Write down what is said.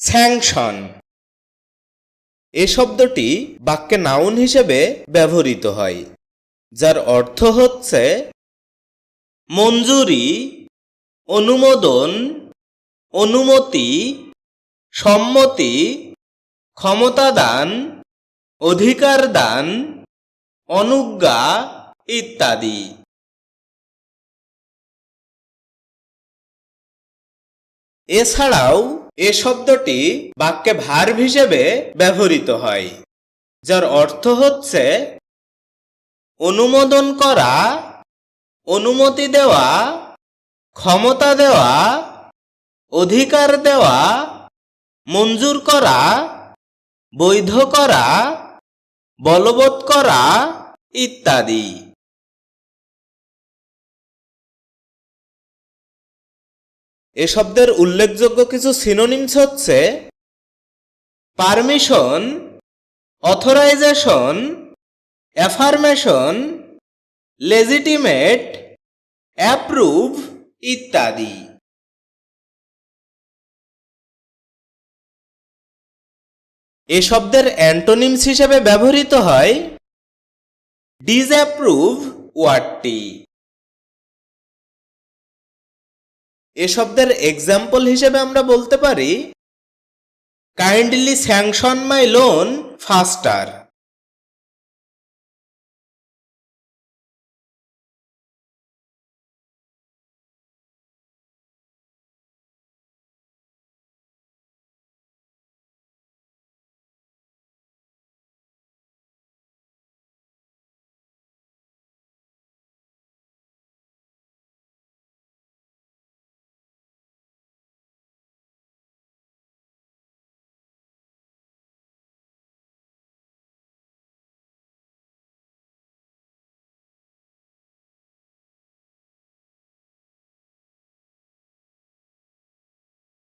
Sanction. এ শব্দটি বাক্যে noun হিসেবে ব্যবহৃত হয়, যার অর্থ হচ্ছে মঞ্জুরি, অনুমোদন, অনুমতি, সম্মতি, ক্ষমতা দান, অধিকার দান, অনুজ্ঞা ইত্যাদি। এছাড়াও এ শব্দটি বাক্যে ভার্ব হিসেবে ব্যবহৃত হয়, যার অর্থ হচ্ছে অনুমোদন করা, অনুমতি দেওয়া, ক্ষমতা দেওয়া, অধিকার দেওয়া, মঞ্জুর করা, বৈধ করা, বলবৎ করা ইত্যাদি। এ শব্দের উল্লেখযোগ্য কিছু সিনোনিমস হচ্ছে permission authorization affirmation legitimate approve ইত্যাদি। এ শব্দের অ্যান্টোনিমস হিসেবে ব্যবহৃত হয় ডিসঅ্যাপ্রুভ ওয়ার্ডটি এ শব্দের এক্সাম্পল হিসেবে আমরা বলতে পারি kindly sanction my loan faster